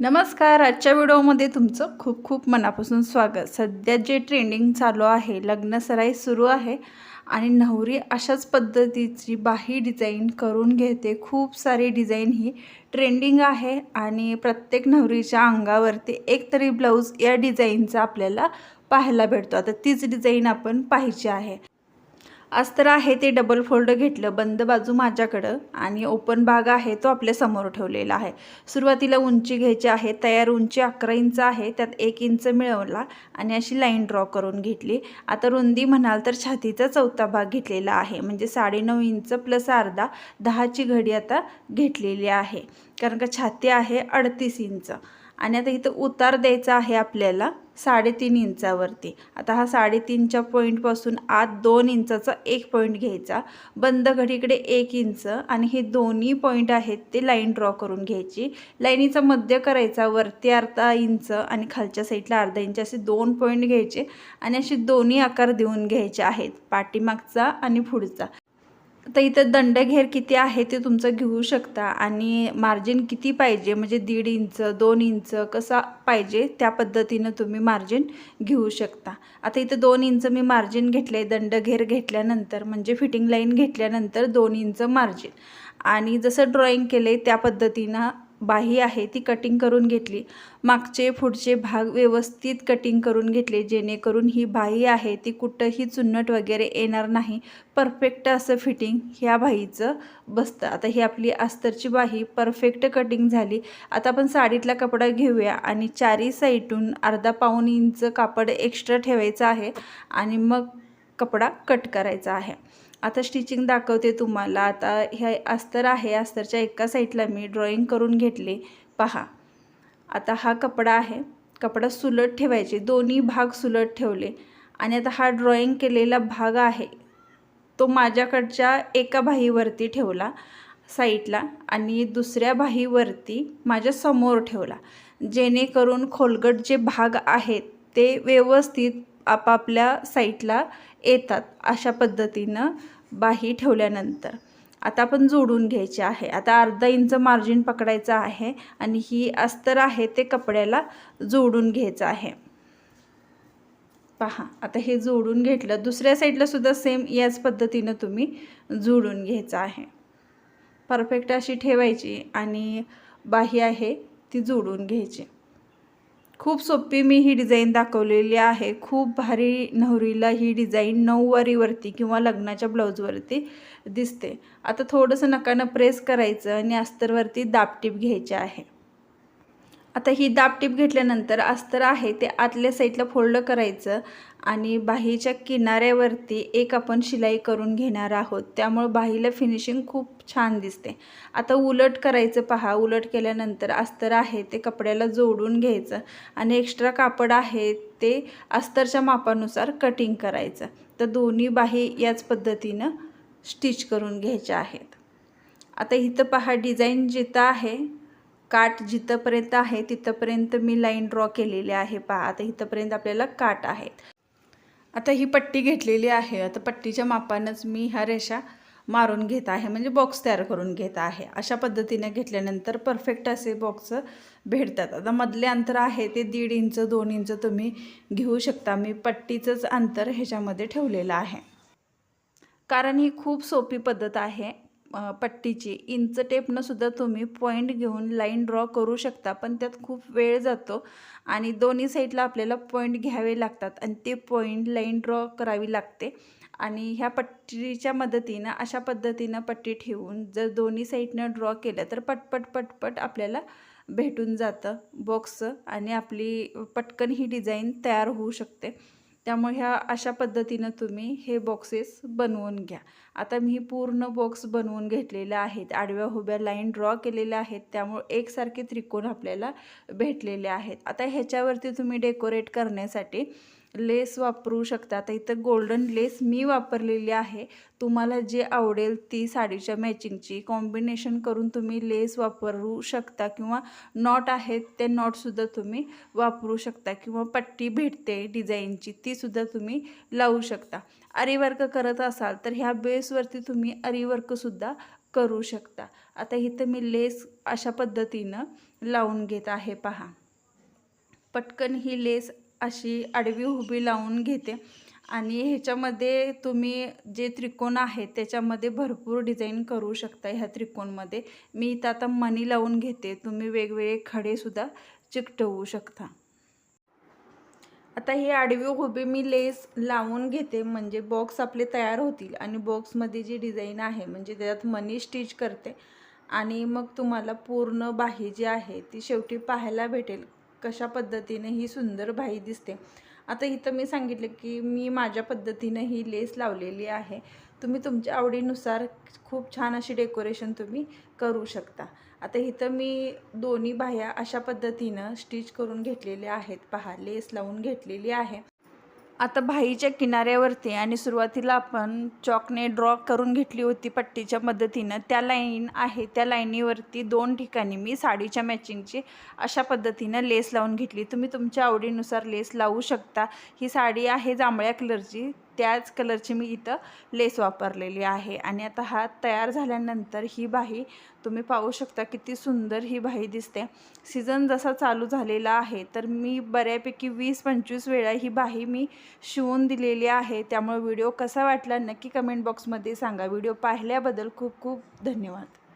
नमस्कार आजच्या व्हिडिओमध्ये तुमचं खूप खूप मनापासून स्वागत. सध्या जे ट्रेंडिंग चालू आहे लग्न सराई सुरू आहे आणि नवरी अशाच पद्धतीची बाही डिझाईन करून घेते. खूप सारी डिझाईन ही ट्रेंडिंग आहे आणि प्रत्येक नवरीच्या अंगावरती एक तरी ब्लाऊज या डिझाईनचा आपल्याला पाहायला भेटतो. आता तीच डिझाईन आपण पाहिजे आहे. अस्तर आहे ते डबल फोल्ड घेतलं बंद बाजू माझ्याकडं आणि ओपन भाग आहे तो आपल्यासमोर ठेवलेला आहे. सुरुवातीला उंची घ्यायची आहे तयार उंची अकरा इंच आहे त्यात एक इंच मिळवला आणि अशी लाईन ड्रॉ करून घेतली. आता रुंदी म्हणाल तर छातीचा चौथा भाग घेतलेला आहे म्हणजे साडेनऊ इंच प्लस अर्धा दहाची घडी आता घेतलेली आहे. कारण का छाती आहे अडतीस इंच. आणि आता इथं उतार द्यायचा आहे आपल्याला साडेतीन इंचावरती. आता हा साडेतीनच्या पॉईंटपासून आत दोन इंचाचा एक पॉईंट घ्यायचा. बंद घडीकडे एक इंच आणि हे दोन्ही पॉईंट आहेत ते लाईन ड्रॉ करून घ्यायची. लाईनीचा मध्य करायचा वरती अर्धा इंच आणि खालच्या साईडला अर्धा इंच असे दोन पॉईंट घ्यायचे आणि असे दोन्ही आकार देऊन घ्यायचे आहेत. पाठीमागचा आणि पुढचा. तर इथं दंडघेर किती आहे ते तुमचं घेऊ शकता आणि मार्जिन किती पाहिजे? म्हणजे दीड इंच दोन इंच कसा पाहिजे? त्या पद्धतीनं तुम्ही मार्जिन घेऊ शकता. आता इथं दोन इंच मी मार्जिन घेतले दंडघेर घेतल्यानंतर म्हणजे फिटिंग लाईन घेतल्यानंतर दोन इंच मार्जिन आणि जसं ड्रॉईंग केले त्या पद्धतीनं बाही आहे ती कटिंग करून घेतली. मागचे पुढचे भाग व्यवस्थित कटिंग करून घेतले जेणेकरून ही बाही आहे ती कुठंही चुन्नट वगैरे येणार नाही. परफेक्ट असं फिटिंग ह्या बाहीचं बसतं. आता ही आपली अस्तरची बाही परफेक्ट कटिंग झाली. आता आपण साडीतला कपडा घेऊया आणि चारी साईडून अर्धा पाऊण इंच कापड एक्स्ट्रा ठेवायचं आहे आणि मग कपडा कट करायचा आहे. आता स्टिचिंग दाखवते तुम्हाला. आता हे अस्तर आहे. अस्तरच्या एका साईडला मी ड्रॉईंग करून घेतले. पहा. आता हा कपडा आहे. कपडा सुलट ठेवायचे. दोन्ही भाग सुलट ठेवले. आणि आता हा ड्रॉईंग केलेला भाग आहे. तो माझ्याकडच्या एका बाहीवरती ठेवला साईडला आणि दुसऱ्या बाहीवरती माझ्यासमोर ठेवला. जेणेकरून खोलगट जे भाग आहेत ते व्यवस्थित आपापल्या साईटला येतात अशा पद्धतीनं. बाही ठेवल्यानंतर. आता आपण जोडून घ्यायचे आहे. आता अर्धा इंच मार्जिन पकडायचं आहे आणि ही अस्तर आहे ते कपड्याला जोडून घ्यायचं आहे. पहा आता हे जोडून घेतलं. दुसऱ्या साईडला सुद्धा सेम याच पद्धतीनं तुम्ही जोडून घ्यायचं आहे. परफेक्ट अशी ठेवायची आणि बाही आहे ती जोडून घ्यायची. खूप सोपी मी ही डिझाईन दाखवलेली आहे. खूप भारी नवरीला ही डिझाईन नऊवारीवरती किंवा लग्नाच्या ब्लाऊजवरती दिसते. आता थोडंसं नकानं प्रेस करायचं आणि अस्तरवरती दापटीप घ्यायची आहे. आता ही दापटीप घेतल्यानंतर अस्तर आहे ते आतल्या साईडला फोल्ड करायचं आणि बाहीच्या किनाऱ्यावरती एक आपण शिलाई करून घेणार आहोत. त्यामुळं बाहीला फिनिशिंग खूप छान दिसते. आता उलट करायचं पहा. उलट केल्यानंतर अस्तर आहे ते कपड्याला जोडून घ्यायचं आणि एक्स्ट्रा कापड आहे ते अस्तरच्या मापानुसार कटिंग करायचं. तर दोन्ही बाही याच पद्धतीनं स्टिच करून घ्यायच्या आहेत. आता इथं पहा डिझाईन जिथं आहे काट जिथंपर्यंत आहे तिथंपर्यंत मी लाईन ड्रॉ केलेली आहे. पहा आता इथंपर्यंत आपल्याला काट आहेत आता ही पट्टी घेतलेली आहे. आता पट्टीच्या मापानंच मी ह्या रेषा मारून घेत आहे. म्हणजे बॉक्स तयार करून घेत आहे. अशा पद्धतीने घेतल्यानंतर परफेक्ट असे बॉक्स भेटतात. आता मधले अंतर आहे ते दीड इंच दोन इंच तुम्ही घेऊ शकता. मी पट्टीचंच अंतर ह्याच्यामध्ये ठेवलेलं आहे. कारण ही खूप सोपी पद्धत आहे. पट्टीची. इंच टेपनं सुद्धा तुम्ही पॉईंट घेऊन लाईन ड्रॉ करू शकता पण त्यात खूप वेळ जातो आणि दोन्ही साईडला आपल्याला पॉईंट घ्यावे लागतात आणि ते पॉईंट लाईन ड्रॉ करावी लागते. आणि ह्या पट्टीच्या मदतीनं अशा पद्धतीनं पट्टी ठेवून जर दोन्ही साईडनं ड्रॉ केलं तर पटपट पटपट आपल्याला भेटून जातं बॉक्स आणि आपली पटकन ही डिझाईन तयार होऊ शकते. त्यामुळे ह्या अशा पद्धतीनं तुम्ही हे बॉक्सेस बनवून घ्या. आता मी पूर्ण बॉक्स बनवून घेतलेले आहेत. आडव्या उभ्या लाईन ड्रॉ केलेल्या आहेत. त्यामुळे एकसारखे त्रिकोण आपल्याला भेटलेले आहेत. आता ह्याच्यावरती तुम्ही डेकोरेट करण्यासाठी लेस वापरू शकता. आता इथं गोल्डन लेस मी वापरलेली आहे. तुम्हाला जे आवडेल ती साडीच्या मॅचिंगची कॉम्बिनेशन करून तुम्ही लेस वापरू शकता किंवा नॉट आहेत ते नॉटसुद्धा तुम्ही वापरू शकता किंवा पट्टी भेटते डिझाईनची तीसुद्धा तुम्ही लावू शकता. अरीवर्क करत असाल तर ह्या बेसवरती तुम्ही अरीवर्कसुद्धा करू शकता. आता इथं मी लेस अशा पद्धतीनं लावून घेत आहे पहा. पटकन ही लेस अशी आडवी उभी लावून घेते. आणि ह्याच्यामध्ये तुम्ही जे त्रिकोण आहे त्याच्यामध्ये भरपूर डिझाईन करू शकता ह्या त्रिकोणमध्ये. मी इथं आता मणी लावून घेते. तुम्ही वेगवेगळे खडेसुद्धा चिकटवू शकता. आता ही आडवी उभी मी लेस लावून घेते. म्हणजे बॉक्स आपले तयार होतील आणि बॉक्समध्ये जी डिझाईन आहे म्हणजे त्याच्यात मनी स्टिच करते. आणि मग तुम्हाला पूर्ण बाही जी आहे ती शेवटी पाहायला भेटेल. कशा पद्धतीने ही सुंदर बाही दिसते. आता इथं मी सांगितलं की मी माझ्या पद्धतीनं ही लेस लावलेली आहे. तुम्ही तुमच्या आवडीनुसार खूप छान अशी डेकोरेशन तुम्ही करू शकता. आता इथं मी दोन्ही बाह्या अशा पद्धतीनं स्टिच करून घेतलेल्या आहेत. पहा लेस लावून घेतलेली आहे. आता भाईच्या किनाऱ्यावरती आणि सुरुवातीला आपण चॉकने ड्रॉ करून घेतली होती पट्टीच्या मदतीनं. त्या लाईन आहे त्या लाईनीवरती दोन ठिकाणी मी साडीच्या मॅचिंगची अशा पद्धतीनं लेस लावून घेतली. तुम्ही तुमच्या आवडीनुसार लेस लावू शकता. ही साडी आहे जांभळ्या कलरची. त्याच कलरची मी इथं लेस वापरलेली आहे. आणि आता हा तयार झाल्यानंतर ही बाही तुम्ही पाहू शकता किती सुंदर ही बाही दिसते. सीझन जसा चालू झालेला आहे तर मी बऱ्यापैकी वीस पंचवीस वेळा ही बाही मी शिवून दिलेली आहे. त्यामुळे व्हिडिओ कसा वाटला नक्की कमेंट बॉक्समध्ये सांगा. व्हिडिओ पाहिल्याबद्दल खूप खूप धन्यवाद.